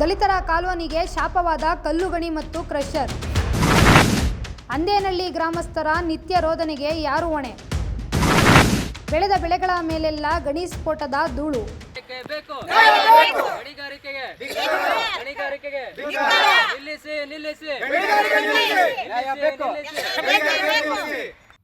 ದಲಿತರ ಕಾಲೋನಿಗೆ ಶಾಪವಾದ ಕಲ್ಲುಗಣಿ ಮತ್ತು ಕ್ರಷರ್. ಅಂದೇನಳ್ಳಿ ಗ್ರಾಮಸ್ಥರ ನಿತ್ಯ ರೋದನೆಗೆ ಯಾರು ಹೊಣೆ? ಬೆಳೆದ ಬೆಳೆಗಳ ಮೇಲೆಲ್ಲ ಗಣಿ ಸ್ಫೋಟದ ಧೂಳು. ನಿಲ್ಲಿಸಿ ನಿಲ್ಲಿಸಿ.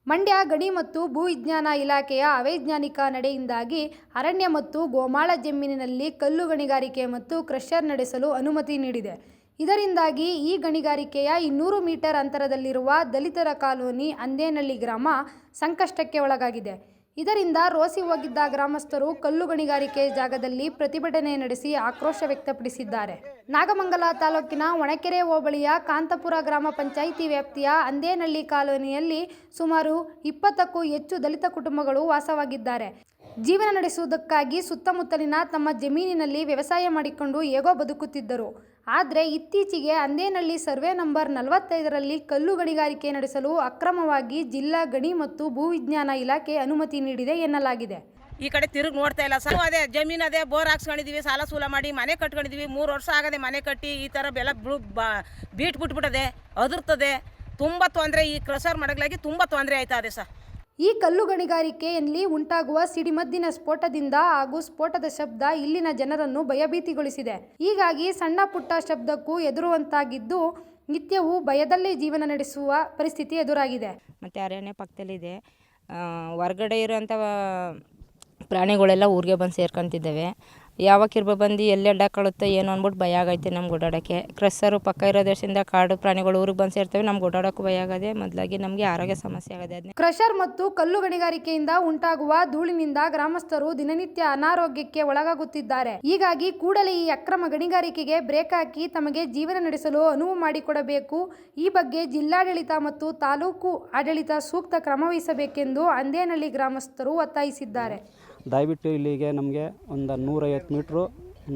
ಮಂಡ್ಯ ಗಣಿ ಮತ್ತು ಭೂ ವಿಜ್ಞಾನ ಇಲಾಖೆಯ ಅವೈಜ್ಞಾನಿಕ ನಡೆಯಿಂದಾಗಿ ಅರಣ್ಯ ಮತ್ತು ಗೋಮಾಳ ಜಮೀನಿನಲ್ಲಿ ಕಲ್ಲು ಗಣಿಗಾರಿಕೆ ಮತ್ತು ಕ್ರಷರ್ ನಡೆಸಲು ಅನುಮತಿ ನೀಡಿದೆ. ಇದರಿಂದಾಗಿ ಈ ಗಣಿಗಾರಿಕೆಯ ಇನ್ನೂರು ಮೀಟರ್ ಅಂತರದಲ್ಲಿರುವ ದಲಿತರ ಕಾಲೋನಿ ಅಂದೇನಳ್ಳಿ ಗ್ರಾಮ ಸಂಕಷ್ಟಕ್ಕೆ ಒಳಗಾಗಿದೆ. ಇದರಿಂದ ರೋಸಿ ಹೋಗಿದ್ದ ಗ್ರಾಮಸ್ಥರು ಕಲ್ಲು ಗಣಿಗಾರಿಕೆ ಜಾಗದಲ್ಲಿ ಪ್ರತಿಭಟನೆ ನಡೆಸಿ ಆಕ್ರೋಶ ವ್ಯಕ್ತಪಡಿಸಿದ್ದಾರೆ. ನಾಗಮಂಗಲ ತಾಲೂಕಿನ ಒಣಕೆರೆ ಹೋಬಳಿಯ ಕಾಂತಪುರ ಗ್ರಾಮ ಪಂಚಾಯಿತಿ ವ್ಯಾಪ್ತಿಯ ಅಂದೇನಹಳ್ಳಿ ಕಾಲೋನಿಯಲ್ಲಿ ಸುಮಾರು ಇಪ್ಪತ್ತಕ್ಕೂ ಹೆಚ್ಚು ದಲಿತ ಕುಟುಂಬಗಳು ವಾಸವಾಗಿದ್ದಾರೆ. ಜೀವನ ನಡೆಸುವುದಕ್ಕಾಗಿ ಸುತ್ತಮುತ್ತಲಿನ ತಮ್ಮ ಜಮೀನಿನಲ್ಲಿ ವ್ಯವಸಾಯ ಮಾಡಿಕೊಂಡು ಹೇಗೋ ಬದುಕುತ್ತಿದ್ದರು. ಆದರೆ ಇತ್ತೀಚೆಗೆ ಅಂದೇನಹಳ್ಳಿ ಸರ್ವೆ ನಂಬರ್ ನಲವತ್ತೈದರಲ್ಲಿ ಕಲ್ಲು ಗಣಿಗಾರಿಕೆ ನಡೆಸಲು ಅಕ್ರಮವಾಗಿ ಜಿಲ್ಲಾ ಗಣಿ ಮತ್ತು ಭೂವಿಜ್ಞಾನ ಇಲಾಖೆ ಅನುಮತಿ ನೀಡಿದೆ ಎನ್ನಲಾಗಿದೆ. ಈ ಕಡೆ ತಿರುಗಿ ನೋಡ್ತಾ ಇಲ್ಲ. ಸರ್ ಅದೇ ಜಮೀನು ಅದೇ ಬೋರ್ ಹಾಕ್ಸ್ಕೊಂಡಿದೀವಿ ಸಾಲ ಸೂಲ ಮಾಡಿ ಮನೆ ಕಟ್ಕೊಂಡಿದೀವಿ. ಮೂರು ವರ್ಷ ಆಗದೆ ಮನೆ ಕಟ್ಟಿ ಈ ಥರ ಬೆಲ್ಲ ಬೀಟ್ ಬಿಟ್ಬಿಟ್ಟದೆ ಅದುರ್ತದೆ. ತುಂಬ ತೊಂದರೆ ಈ ಕ್ರಷರ್ ಮಡಗಲಾಗಿ ತುಂಬ ತೊಂದರೆ ಆಯ್ತಾ ಇದೆ ಸರ್. ಈ ಕಲ್ಲು ಗಣಿಗಾರಿಕೆಯಲ್ಲಿ ಉಂಟಾಗುವ ಸಿಡಿಮದ್ದಿನ ಸ್ಫೋಟದಿಂದ ಹಾಗೂ ಸ್ಫೋಟದ ಶಬ್ದ ಇಲ್ಲಿನ ಜನರನ್ನು ಭಯಭೀತಿಗೊಳಿಸಿದೆ. ಹೀಗಾಗಿ ಸಣ್ಣ ಪುಟ್ಟ ಶಬ್ದಕ್ಕೂ ಎದುರುವಂತಾಗಿದ್ದು ನಿತ್ಯವೂ ಭಯದಲ್ಲೇ ಜೀವನ ನಡೆಸುವ ಪರಿಸ್ಥಿತಿ ಎದುರಾಗಿದೆ. ಮತ್ತು ಅರಣ್ಯ ಪಕ್ಕದಲ್ಲಿದೆ ಹೊರಗಡೆ ಹೊರ್ಗಡೆ ಇರೋಂಥ ಪ್ರಾಣಿಗಳೆಲ್ಲ ಊರಿಗೆ ಬಂದು ಸೇರ್ಕೊಂತಿದ್ದಾವೆ. ಯಾವಾಗ ಕಿರ್ಬ ಬಂದು ಎಲ್ಲಿ ಅಡ್ಡಾಕೊಳ್ಳುತ್ತೋ ಏನೋ ಅಂದ್ಬಿಟ್ಟು ಭಯ ಆಗೈತೆ ನಮ್ಗೆ ಓಡಾಡೋಕ್ಕೆ. ಕ್ರಸ್ಸರು ಪಕ್ಕ ಇರೋ ದೇಶದಿಂದ ಕಾಡು ಪ್ರಾಣಿಗಳು ಊರಿಗೆ ಬಂದು ಸೇರ್ತವೆ, ನಮ್ಗೆ ಓಡಾಡೋಕ್ಕೂ ಭಯ ಆಗದೆ ಮೊದಲಾಗಿ ನಮಗೆ ಆರೋಗ್ಯ ಸಮಸ್ಯೆ ಆಗದೆ ಅದನ್ನ ಕ್ರಷರ್ ಮತ್ತು ಕಲ್ಲು ಗಣಿಗಾರಿಕೆಯಿಂದ ಉಂಟಾಗುವ ಧೂಳಿನಿಂದ ಗ್ರಾಮಸ್ಥರು ದಿನನಿತ್ಯ ಅನಾರೋಗ್ಯಕ್ಕೆ ಒಳಗಾಗುತ್ತಿದ್ದಾರೆ. ಹೀಗಾಗಿ ಕೂಡಲೇ ಈ ಅಕ್ರಮ ಗಣಿಗಾರಿಕೆಗೆ ಬ್ರೇಕ್ ಹಾಕಿ ತಮಗೆ ಜೀವನ ನಡೆಸಲು ಅನುವು ಮಾಡಿಕೊಡಬೇಕು. ಈ ಬಗ್ಗೆ ಜಿಲ್ಲಾಡಳಿತ ಮತ್ತು ತಾಲೂಕು ಆಡಳಿತ ಸೂಕ್ತ ಕ್ರಮ ವಹಿಸಬೇಕೆಂದು ಅಂದೇನಹಳ್ಳಿ ಗ್ರಾಮಸ್ಥರು ಒತ್ತಾಯಿಸಿದ್ದಾರೆ. ದಯವಿಟ್ಟು ಇಲ್ಲಿಗೆ ನಮಗೆ ಒಂದು ನೂರೈವತ್ತು ಮೀಟ್ರು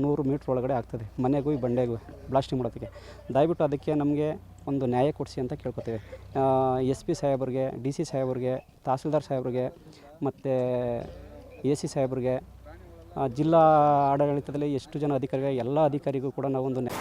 ನೂರು ಮೀಟ್ರ್ ಒಳಗಡೆ ಆಗ್ತದೆ, ಮನೆಗೂ ಈ ಬಂಡೆಗೂ ಬ್ಲಾಸ್ಟಿಂಗ್ ಮಾಡೋದಕ್ಕೆ. ದಯವಿಟ್ಟು ಅದಕ್ಕೆ ನಮಗೆ ಒಂದು ನ್ಯಾಯ ಕೊಡಿಸಿ ಅಂತ ಕೇಳ್ಕೊತೀವಿ. ಎಸ್ ಪಿ ಸಾಹೇಬ್ರಿಗೆ, ಡಿ ಸಿ ಸಾಹೇಬ್ರಿಗೆ, ತಹಸೀಲ್ದಾರ್ ಸಾಹೇಬ್ರಿಗೆ, ಮತ್ತು ಎ ಸಿ ಸಾಹೇಬ್ರಿಗೆ ಜಿಲ್ಲಾ ಆಡಳಿತದಲ್ಲಿ ಎಷ್ಟು ಜನ ಅಧಿಕಾರಿಗಳು ಎಲ್ಲ ಅಧಿಕಾರಿಗೂ ಕೂಡ ನಾವೊಂದು ನ್ಯಾಯ